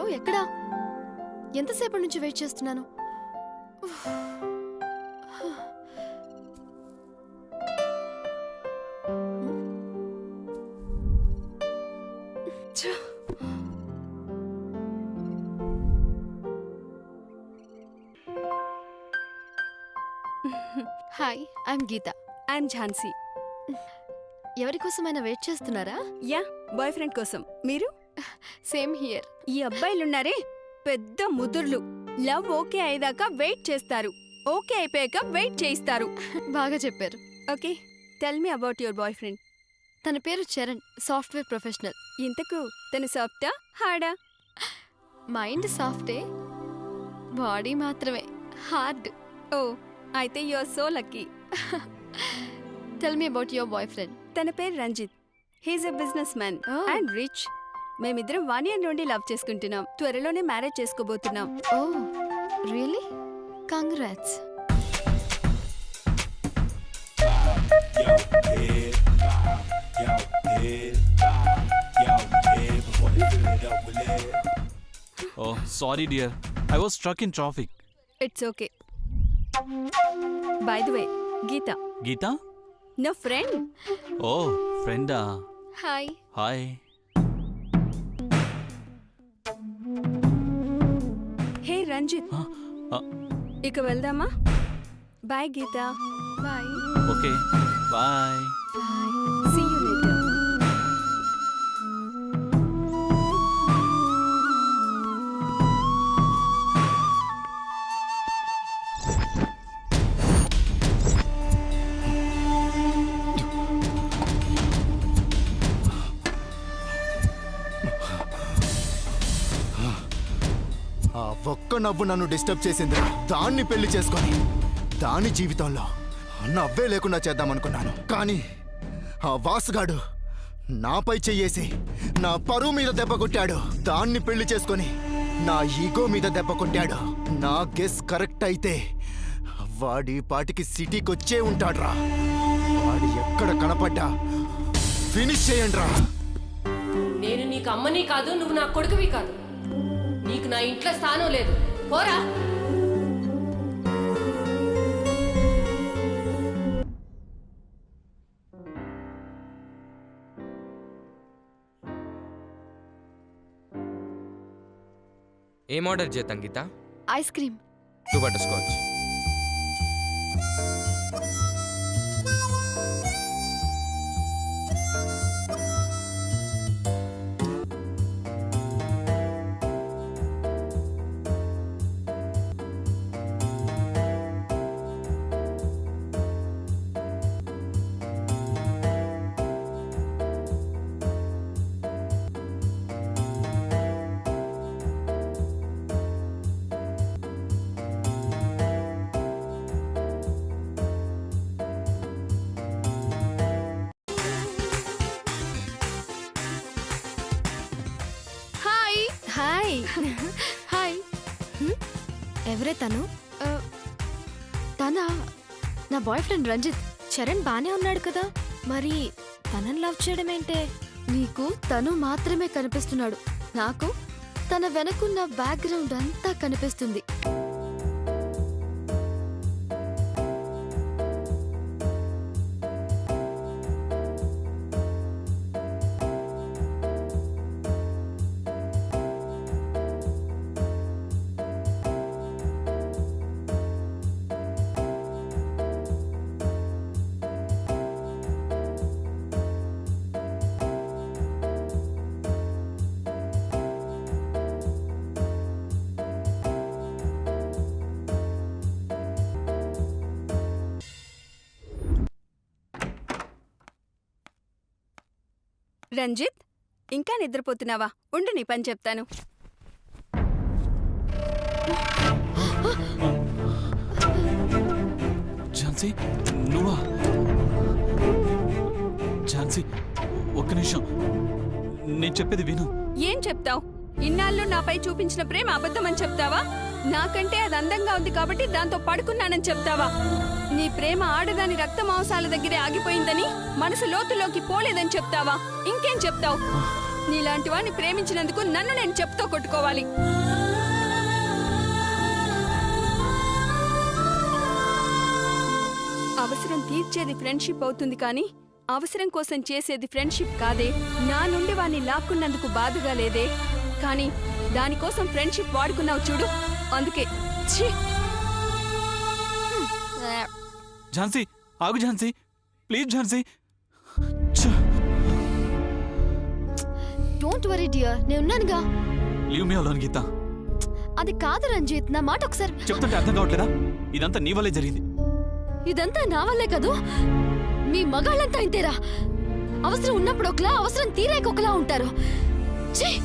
Hello ఎక్కడా? ఎంతసేపటి నుంచి wait చేస్తున్నాను. Hi I'm Geetha. I'm Jhansi. ఎవరి కోసమైనా వెయిట్ చేస్తున్నారా? యా బాయ్ ఫ్రెండ్ కోసం. మీరు? సేమ్ హియర్ ఈ అబ్బాయిలున్నారే పెద్ద ముదుర్లు. లవ్ ఓకే అయ్యాక వెయిట్ చేస్తారు. ఓకే అయిపోయాక వెయిట్ చేయిస్తారు. బాగా చెప్పారు. Okay tell me about your boyfriend తన పేరు చరణ్ సాఫ్ట్వేర్ ప్రొఫెషనల్. ఇంతకు తన సాఫ్టా హార్డా? మైండ్ సాఫ్టే బాడీ మాత్రమే హార్డ్. ఓ అయితే you are so lucky tell me about your boyfriend తన పేరు Ranjith. He's a businessman. And rich మేమిద్దరం వన్ ఇయర్ నుండి లవ్ చేసుకుంటున్నాం త్వరలోనే మ్యారేజ్ చేసుకోబోతున్నాం ఓ really congrats. Oh, sorry, dear. I was stuck in traffic. It's okay by the way Geetha Geeta? నా friend Oh, friend. ah. Hi Ranjith. ఇక వెళ్దామా? Bye Geetha. Bye okay. Bye. ఒక్క నవ్వు నన్ను డిస్టర్బ్ చేసింది. దాన్ని పెళ్ళి చేసుకొని దాని జీవితంలో నవ్వే లేకుండా చేద్దామనుకున్నాను. కానీ ఆ వాసుగాడు నాపై చెయ్యేసి నా పరువు మీద దెబ్బ కొట్టాడు. దాన్ని పెళ్ళి చేసుకొని నా ఈగో మీద దెబ్బ కొట్టాడు. నా గెస్ కరెక్ట్ అయితే వాడి పాటికి సిటీకి వచ్చే ఉంటాడ్రా. వాడి ఎక్కడ కనపడ్డా ఫినిష్ చేయండిరా. నేను నీకు అమ్మని కాదు నువ్వు నా కొడుకువి కాదు. నీకు నా ఇంట్లో స్థానం లేదు. పోరా. ఏం ఆర్డర్ చేద్దాం Geetha? Ice cream. Two butterscotch hi. Hi. ఎవరే తను? తన? నా బాయ్ ఫ్రెండ్ రంజిత్. చరణ్ బానే ఉన్నాడు కదా. మరి తనని లవ్ చేయడం ఏంటే నీకు తను మాత్రమే కనిపిస్తున్నాడు. నాకు తన వెనకున్న బ్యాక్గ్రౌండ్ అంతా కనిపిస్తుంది. రంజిత్ ఇంకా నిద్రపోతున్నావా? ఉండు నీ పని చెప్తాను. ఝాన్సీ నువ్వా? ఝాన్సీ ఒక్క నిమిషం. నేను చెప్పేది విను. ఏం చెప్తావు? ఇన్నాళ్ళు నాపై చూపించిన ప్రేమ అబద్ధమని చెప్తావా? నాకంటే అది అందంగా ఉంది కాబట్టి దాంతో పడుకున్నానని చెప్తావా? నీ ప్రేమ ఆడదాని రక్త మాంసాల దగ్గరే ఆగిపోయిందని మనసు లోతులోకి పోలేదని చెప్తావా? ఇంకేం చెప్తావు? నీలాంటి వాడిని ప్రేమించినందుకు నన్ను నేను చెప్తో కొట్టుకోవాలి. అవసరం తీర్చేది ఫ్రెండ్షిప్ అవుతుంది కానీ అవసరం కోసం చేసేది ఫ్రెండ్షిప్ కాదే. నా నుండి వాణ్ణి లాక్కున్నందుకు బాధగా లేదే. కానీ దానికోసం ఫ్రెండ్షిప్ వాడుకున్నావు చూడు. అందుకే. ఛీ! ఝాన్సీ ఆగు ఝాన్సీ. ప్లీజ్ ఝాన్సీ. ఛ! డోంట్ వరీ డియర్ నేనున్నానుగా లీవ్ మీ అలోన్ గీత. అది కాదు రంజిత్ నా మాట ఒకసారి. చెప్తుంటే అర్థం కావట్లేదా? ఇదంతా నీ వల్లే జరిగింది. ఇదంతా నా వల్లే కదూ? మీ మగాళ్ళంతా ఇంతేరా? అవసరం ఉన్నప్పుడు ఒకలా అవసరం తీరాక ఒకలా ఉంటారు. ఛీ.